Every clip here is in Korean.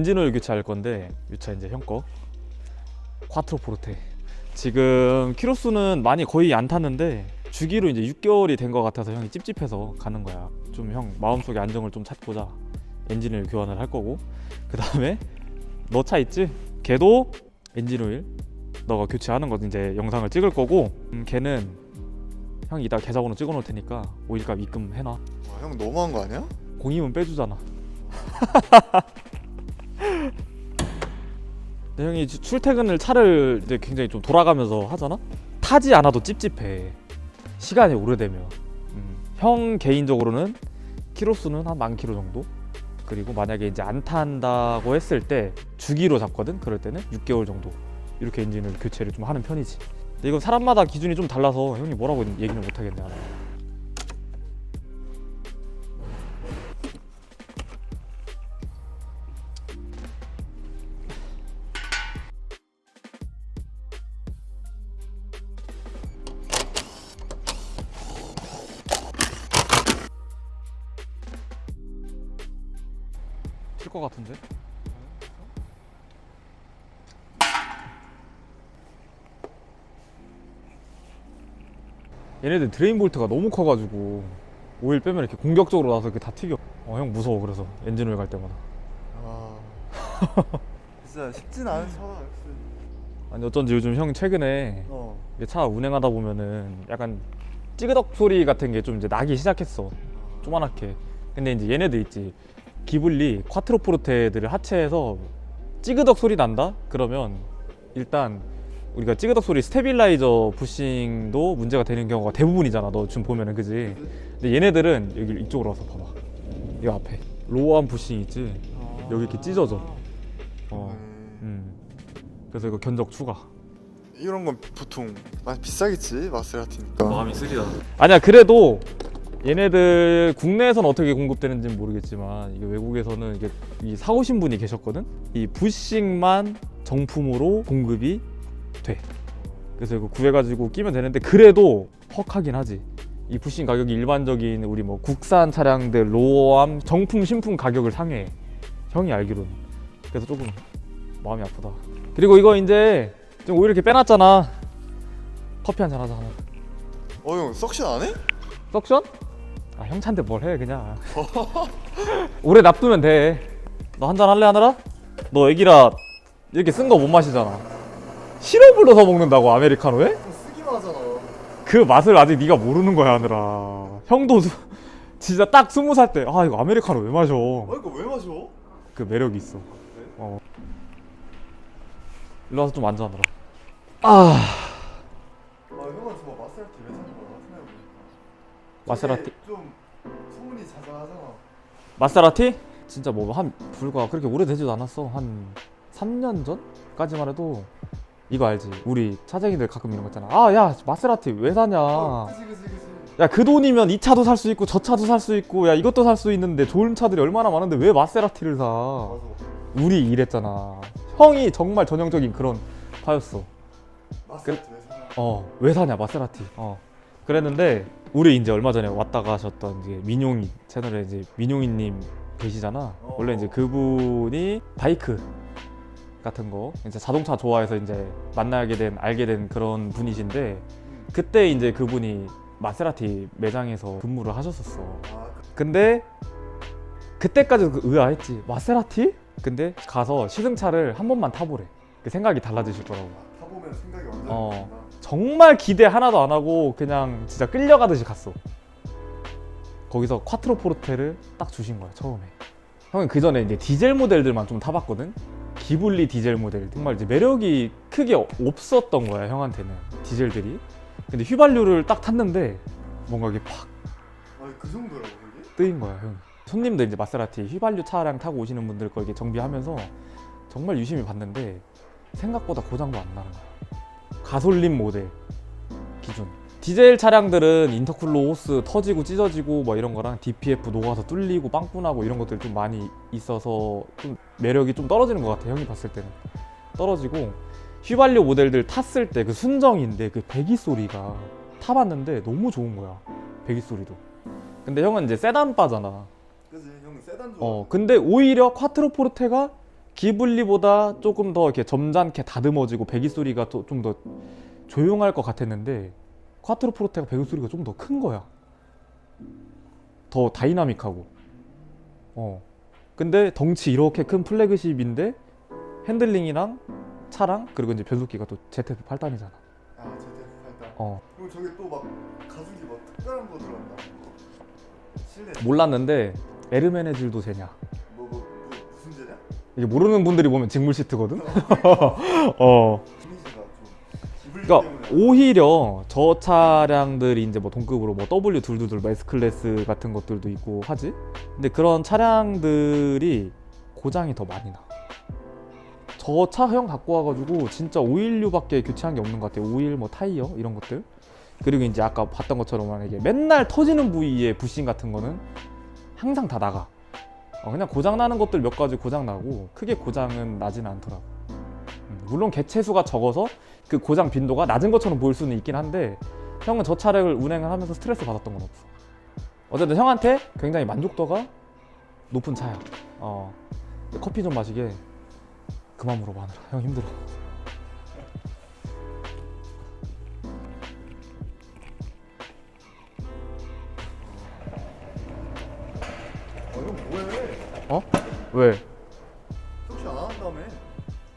엔진오일 교체할 건데 이차 이제 형 거. 콰트로 포르테. 지금 키로수는 많이 거의 안 탔는데 주기로 이제 6개월이 된 것 같아서 형이 찝찝해서 가는 거야. 좀 형 마음속에 안정을 좀 찾고자 엔진오일 교환을 할 거고 그 다음에 너 차 있지? 걔도 엔진오일 너가 교체하는 거 이제 영상을 찍을 거고 음, 걔는 형이 이따 계좌번호 찍어 놓을 테니까 오일값 입금해놔. 와, 형 너무한 거 아니야? 공이면 빼주잖아. 근데 형이 주- 출퇴근을 차를 이제 굉장히 좀 돌아가면서 하잖아. 타지 않아도 찝찝해. 시간이 오래되면. 음, 형 개인적으로는 키로수는 한만 킬로 정도. 그리고 만약에 이제 안 탄다고 했을 때 주기로 잡거든. 그럴 때는 6개월 정도 이렇게 엔진을 교체를 좀 하는 편이지. 근데 이건 사람마다 기준이 좀 달라서 형이 뭐라고 얘기는 못 하겠네. 하나. 칠것 같은데? 얘네들 드레인 볼트가 너무 커가지고 오일 빼면 이렇게 공격적으로 나서 이렇게 다 튀겨. 어 형 무서워 그래서 엔진 오일 갈 때마다. 아 진짜 쉽진 않은 차다 아니 어쩐지 요즘 형 최근에 어차 운행하다 보면은 약간 찌그덕 소리 같은 게 좀 이제 나기 시작했어. 조만하게. 근데 이제 얘네들 있지. 기블리 콰트로 포르테들을 하체해서 찌그덕 소리 난다? 그러면 일단 우리가 찌그덕 소리 스테빌라이저 부싱도 문제가 되는 경우가 대부분이잖아. 너 지금 보면은 그지? 근데 얘네들은 여기 이쪽으로 와서 봐봐. 이 앞에 로어암 부싱 있지? 여기 이렇게 찢어져. 어. 음. 그래서 이거 견적 추가. 이런 건 보통 많이 비싸겠지 마세라티니까 마음이 쓰리다. 아니야 그래도 얘네들 국내에선 어떻게 공급되는지는 모르겠지만 이게 외국에서는 이게 이 사오신 분이 계셨거든. 이 부싱만 정품으로 공급이 돼. 그래서 이거 구해가지고 끼면 되는데 그래도 헉하긴 하지. 이 부싱 가격이 일반적인 우리 뭐 국산 차량들 로어암 정품 신품 가격을 상회해. 형이 알기로는. 그래서 조금 마음이 아프다. 그리고 이거 이제 좀 오일 이렇게 빼놨잖아. 커피 한 잔 하자 하나. 어형 석션 안 해? 석션? 아 형찬데 뭘 해 그냥. 오래 놔두면 돼너 한잔 할래 하느라? 너 애기라 이렇게 쓴 거 못 마시잖아. 시럽을 넣어서 먹는다고 아메리카노에? 쓰기만 하잖아 그 맛을 아직 네가 모르는 거야 하느라 형도 수- 진짜 딱 스무 살 때 아 이거 아메리카노 왜 마셔? 아 이거 왜 마셔? 그 매력이 있어. 어. 일로 와서 좀 앉아 하느라 아. 아 마세라티? 좀 소문이 자자하잖아. 마세라티? 진짜 뭐 한 불과 그렇게 오래되지도 않았어. 한 3년 전까지만 해도 이거 알지? 우리 차쟁이들 가끔 이런 거 있잖아. 아 야 마세라티 왜 사냐? 어, 그치 그치 그치 야그 돈이면 이 차도 살 수 있고 저 차도 살 수 있고 야 이것도 살 수 있는데 좋은 차들이 얼마나 많은데 왜 마세라티를 사? 맞아. 우리 이랬잖아. 형이 정말 전형적인 그런 파였어. 마세라티 왜 사냐? 어 왜 사냐 마세라티. 어 그랬는데 우리 이제 얼마 전에 왔다 가셨던 이제 민용이 채널에 이제 민용이님 계시잖아 어. 원래 이제 그분이 바이크 같은 거 이제 자동차 좋아해서 이제 만나게 된 알게 된 그런 분이신데 음. 그때 이제 그분이 마세라티 매장에서 근무를 하셨었어 아 근데 그때까지도 그 의아했지 마세라티? 근데 가서 시승차를 한 번만 타보래 그 생각이 달라지실 거라고 그, 타보면 생각이 완전 어. 정말 기대 하나도 안 하고 그냥 진짜 끌려가듯이 갔어. 거기서 콰트로 포르테를 딱 주신 거야 처음에. 형은 그 전에 이제 디젤 모델들만 좀 타봤거든. 기블리 디젤 모델 정말 이제 매력이 크게 없었던 거야 형한테는 디젤들이. 근데 휘발유를 딱 탔는데 뭔가 이게 팍 아니 그 정도라고 그게? 뜨인 거야 형. 손님들 이제 마세라티 휘발유 차량 타고 오시는 분들 거 이렇게 정비하면서 정말 유심히 봤는데 생각보다 고장도 안 나는 거야. 가솔린 모델 기준. 디젤 차량들은 인터쿨러 호스 터지고 찢어지고 뭐 이런 거랑 DPF 녹아서 뚫리고 빵꾸나고 이런 것들이 좀 많이 있어서 좀 매력이 좀 떨어지는 것 같아 형이 봤을 때는. 떨어지고 휘발유 모델들 탔을 때 그 순정인데 그 배기 소리가 타봤는데 너무 좋은 거야 배기 소리도. 근데 형은 이제 세단 바잖아. 그지? 형은 세단 좋아 어 근데 오히려 콰트로 포르테가 기블리보다 조금 더 이렇게 점잖게 다듬어지고 배기 소리가 좀 더 조용할 것 같았는데 콰트로 포르테가 배기 소리가 좀 더 큰 거야. 더 다이나믹하고. 어. 근데 덩치 이렇게 큰 플래그십인데 핸들링이랑 차랑 그리고 이제 변속기가 또 ZF 8단이잖아. 아 ZF 8단 어. 그리고 저게 또 막 가죽이 뭐 특별한 거 들어간다 실내 몰랐는데 에르메네질도 되냐? 뭐, 뭐, 뭐? 이게 모르는 분들이 보면 직물 시트거든. 어. 기블리 그러니까 오히려 저 차량들이 이제 뭐 동급으로 뭐 W222 S 클래스 같은 것들도 있고 하지. 근데 그런 차량들이 고장이 더 많이 나. 저 차형 갖고 와가지고 진짜 오일류밖에 교체한 게 없는 것 같아요. 오일 뭐 타이어 이런 것들. 그리고 이제 아까 봤던 것처럼 만약에 맨날 터지는 부위의 부싱 같은 거는 항상 다 나가. 어, 그냥 고장 나는 것들 몇 가지 고장 나고 크게 고장은 나진 않더라고. 음, 물론 개체수가 적어서 그 고장 빈도가 낮은 것처럼 보일 수는 있긴 한데 형은 저 차를 운행을 하면서 스트레스 받았던 건 없어. 어쨌든 형한테 굉장히 만족도가 높은 차야. 어. 커피 좀 마시게 그만 물어봐 하느라 형 힘들어. 어 어? 왜? 혹시 안 한다며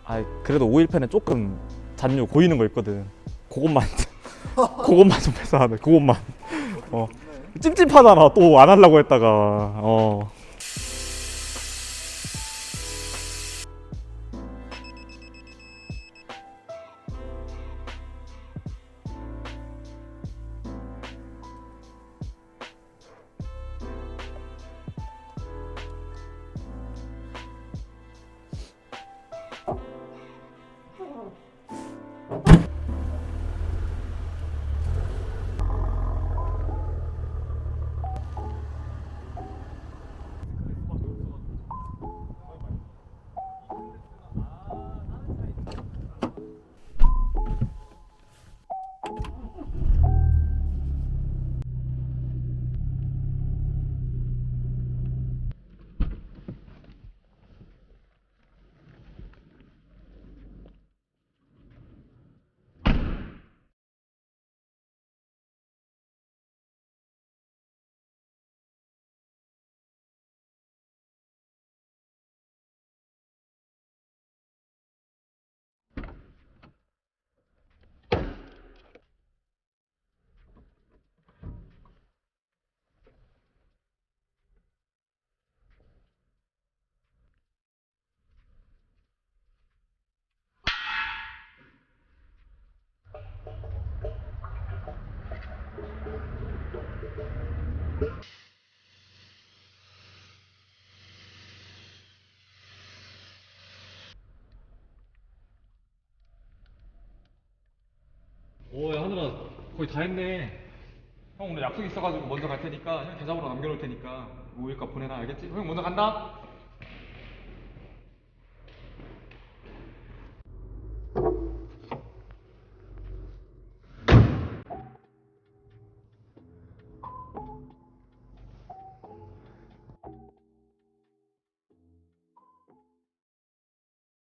아 그래도 오일팬에 조금 잔류 고이는 거 있거든. 그것만 그것만 좀 해서 하네. 그것만. 어. 찝찝하잖아. 또 안 하려고 했다가. 어. 거의 다 했네. 형 오늘 약속 있어가지고 먼저 갈 테니까 형 계좌번호 남겨놓을 테니까 오일값 보내놔, 알겠지? 형 먼저 간다.